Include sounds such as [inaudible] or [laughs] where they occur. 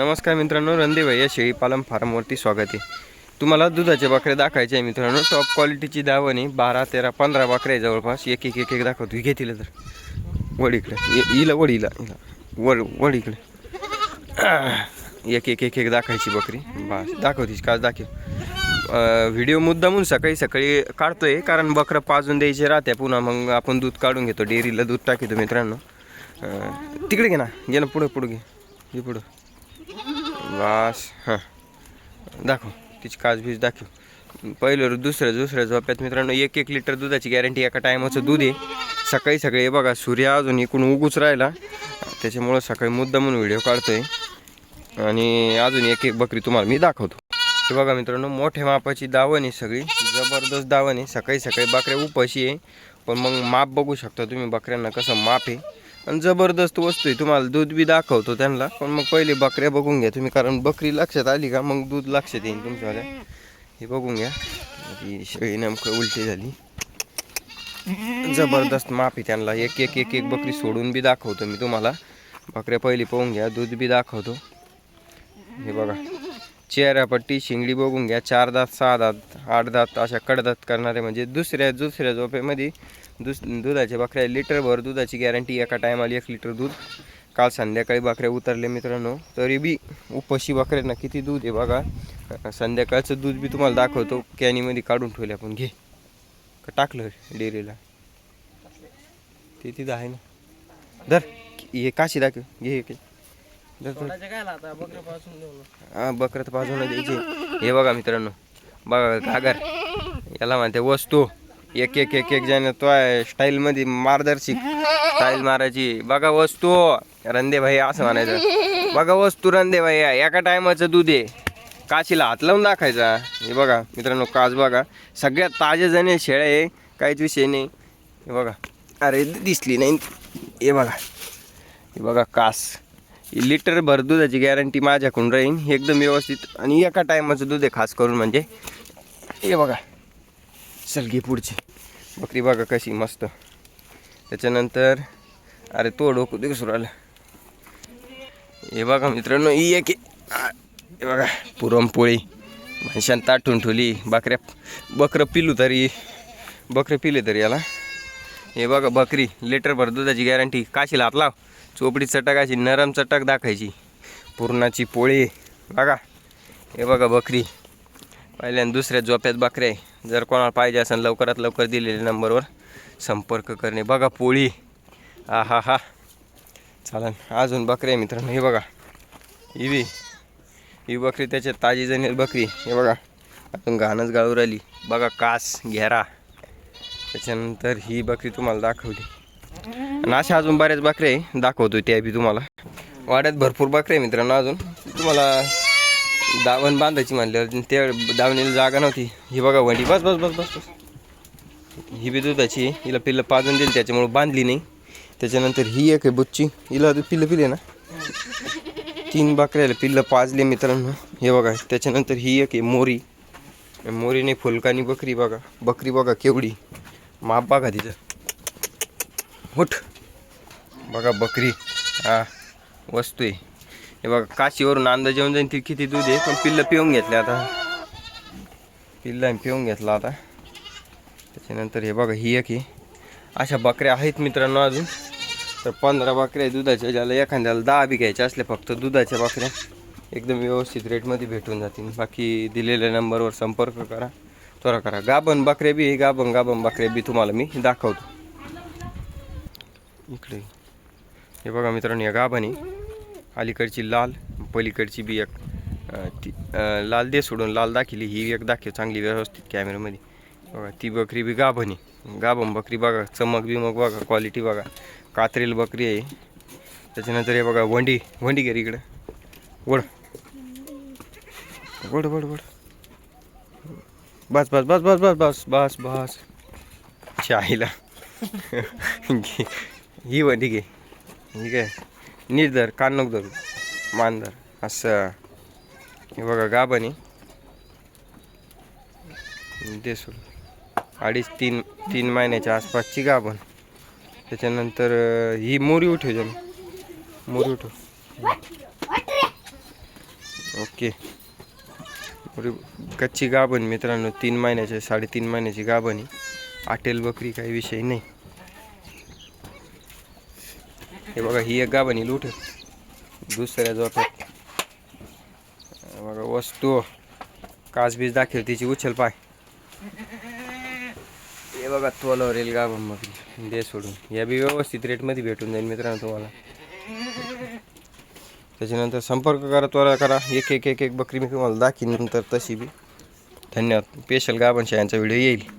नमस्कार मित्रांनो रणदेव या शेळी पालन फार्मवरती स्वागत आहे. तुम्हाला दुधाचे बकरे दाखवायचे आहे मित्रांनो टॉप क्वालिटीची दावणी बारा तेरा पंधरा बकरे आहे जवळपास. एक एक एक एक दाखवतो. ही घेतील तर. वड इकडे. इला वड इला इला वड वड इकडे. एक एक एक एक दाखवायची बकरी. बस. दाखवतीस का? दाखव व्हिडिओ मुद्दामून सकाळी सकाळी काढतोय कारण बकरं पाजून द्यायचे राहते. पुन्हा मग आपण दूध काढून घेतो. डेअरीला दूध टाकतो मित्रांनो. तिकडे घे ना. घे ना पुढं पुढं घे. घे पुढं. बस हां. दाखव तिची काजबीज दाखव. पहिलं दुसऱ्या दुसऱ्या झोप्यात मित्रांनो एक एक लिटर दुधाची गॅरंटी एका टायमाचं दूध आहे. सकाळी सकाळी बघा सूर्य अजून इकडून उगूच राहिला. त्याच्यामुळं सकाळी मुद्दा म्हणून व्हिडिओ काढतोय. आणि अजून एक एक बकरी तुम्हाला मी दाखवतो. हे बघा मित्रांनो मोठ्या मापाची दावण आहे सगळी. जबरदस्त दावण आहे. सकाळी सकाळी बकऱ्या उपाशी आहे. पण मग माप बघू शकता तुम्ही बकऱ्यांना कसं माप आहे. आणि जबरदस्त वस्तू आहे. तुम्हाला दूध बी दाखवतो त्यांना. पण मग पहिले बकऱ्या बघून घ्या तुम्ही. कारण बकरी लक्षात आली का मग दूध लक्षात येईल तुमच्यावाल्या हे बघून घ्या. ती शेळी नेमकं उलटी झाली. जबरदस्त माफी त्यांना. एक एक एक एक बकरी सोडून बी दाखवतो मी तुम्हाला. बकऱ्या पहिली पाहून घ्या. दूध बी दाखवतो. हे बघा. चेहऱ्यापट्टी शिंगडी बघून घ्या. चार दात सहा दात आठ दात अशा कडदात करणारे म्हणजे दुसऱ्या दुसऱ्या झोपेमध्ये दुस दुधाच्या बकऱ्या लिटरभर दुधाची गॅरंटी एका टायमाला एक लिटर दूध. काल संध्याकाळी बकऱ्या उतरले मित्रांनो तरी बी उपशी बकऱ्यांना किती दूध आहे बघा. संध्याकाळचं दूध बी तुम्हाला दाखवतो कॅनीमध्ये काढून ठेवले आपण घे. का टाकलं डेअरीला ते तिथं आहे ना. धर हे काशी दाखव घे हे. धर हा बकरं तर बाजूला द्यायचे. हे बघा मित्रांनो बघा घागर. याला म्हणते वस्तू. एक एक एक एक जण तो स्टाईलमध्ये मार्गदर्शिक. स्टाईल मारायची. बघा वस्तू. रंदे भाई असं म्हणायचं. बघा वस्तू रंदे भाई एका टायमाचं दूध आहे. काशीला हात लावून दाखायचा. हे बघा मित्रांनो काच बघा. सगळ्यात ताजे जण शेळ्या आहे काहीच विषय नाही. हे बघा. अरे दिसली नाही. हे बघा. हे बघा कास. ही लिटर भर दुधाची गॅरंटी माझ्याकडून राहीन. एकदम व्यवस्थित. आणि एका टायमाचं दूध आहे खास करून म्हणजे. हे बघा. सलगी पुढची. बकरी बघा कशी मस्त. त्याच्यानंतर अरे तो डोकं दिसून राहिलं. हे बघा मित्रांनो ही एक हे बघा पुरणपोळी. माणशान ताटून ठेवली. बकऱ्या बकरं पिलू तरी. बकरं पिले तरी याला. हे बघा बकरी लिटरभर दुधाची गॅरंटी काशीला हात लाव. चोपडी चटक अशी नरम चटक दाखायची. पुरणाची पोळी. बघा. हे बघा बकरी. पहिल्यांदा दुसऱ्या झोप्यात बकऱ्या आहे. जर कोणाला पाहिजे असेल लवकरात लवकर दिलेल्या नंबरवर संपर्क करणे. बघा पोळी. हा हा हा चालन अजून बकरी आहे मित्रांनो. हे बघा. ही ही बकरी त्याच्यात ताजी जणेल बकरी हे बघा. अजून घाणच गाळू राहिली. बघा कास घेरा. त्याच्यानंतर ही बकरी तुम्हाला दाखवली. आणि अशा अजून बऱ्याच बकऱ्या आहे. दाखवतो त्या बी तुम्हाला. वाड्यात भरपूर बकऱ्या आहे मित्रांनो अजून. तुम्हाला दावण बांधायची म्हणल्यावर त्या दावणीला जागा नव्हती. ही बघा वंडी. बस बस बस बस बस. ही बी दुधाची हिला पिल्लं पाजून दिली त्याच्यामुळे बांधली नाही. त्याच्यानंतर ही एक आहे बुच्ची. हिला पिल्लं पिले ना? तीन बकऱ्याला पिल्लं पाजले मित्रांनो. हे बघा त्याच्यानंतर ही एक आहे मोरी. मोरीने फुलकानी बकरी बघा. बकरी बघा केवढी. माप बघा तिचं उठ. बघा बकरी. हा वस्तू आहे. हे बघा काशीवरून अंदाज येऊन जाईन ती किती दूध आहे पण पिल्लं पिऊन घेतले आता. पिल्लं पिऊन घेतला आता. त्याच्यानंतर हे बघा ही एक आहे अशा बकऱ्या आहेत मित्रांनो अजून. तर पंधरा बकऱ्या दुधाच्या ज्याला एखाद्याला दहा बी घ्यायच्या असल्या फक्त दुधाच्या बकऱ्या. एकदम व्यवस्थित रेटमध्ये भेटून जातील. बाकी दिलेल्या नंबरवर संपर्क करा. त्वरा करा. गाबन बकऱ्या बी आहे गाबन गाबन बकऱ्या बी तुम्हाला मी दाखवतो. इकडे. हे बघा मित्रांनो या गाभानी अलीकडची लाल पलीकडची बी एक ती लाल दे सोडून लाल दाखिली ही एक दाखव चांगली व्यवस्थित कॅमेऱ्यामध्ये बघा ती बकरी बी गाभणी गाभण बकरी बघा चमक बिमक बघा क्वालिटी बघा. कात्रेल बकरी आहे. त्याच्यानंतर हे बघा वंडी वंडी घे इकडं. वड वड वड वड बस बस बस बस बस बस बस बस. चायला घे. [laughs] ही वंडी घे. ही काय नीट धर कान नको धरू. मान धर. असं. हे बघा गाभण दे सोडून. अडीच तीन तीन महिन्याच्या आसपासची गाभण. त्याच्यानंतर ही मोरी उठव जण मोरी उठव. ओके. मोरी कच्ची गाभण मित्रांनो तीन महिन्याच्या साडेतीन महिन्याची गाभण आहे. आटेल बकरी काही विषय नाही. हे बघा ही एक गाभणी लूट. दुसऱ्या जोप्यात बघा वस्तू. काचबीज दाखव तिची उचल पाय. हे बघा तोलावर येईल गाभण मग दे सोडून. या बी व्यवस्थित रेटमध्ये भेटून जाईल मित्रांनो तुम्हाला. त्याच्यानंतर संपर्क करा त्वरा करा. एक एक एक एक बकरी मी तुम्हाला दाखीन नंतर तशी बी. धन्यवाद. स्पेशल गाभण यांचा व्हिडिओ येईल.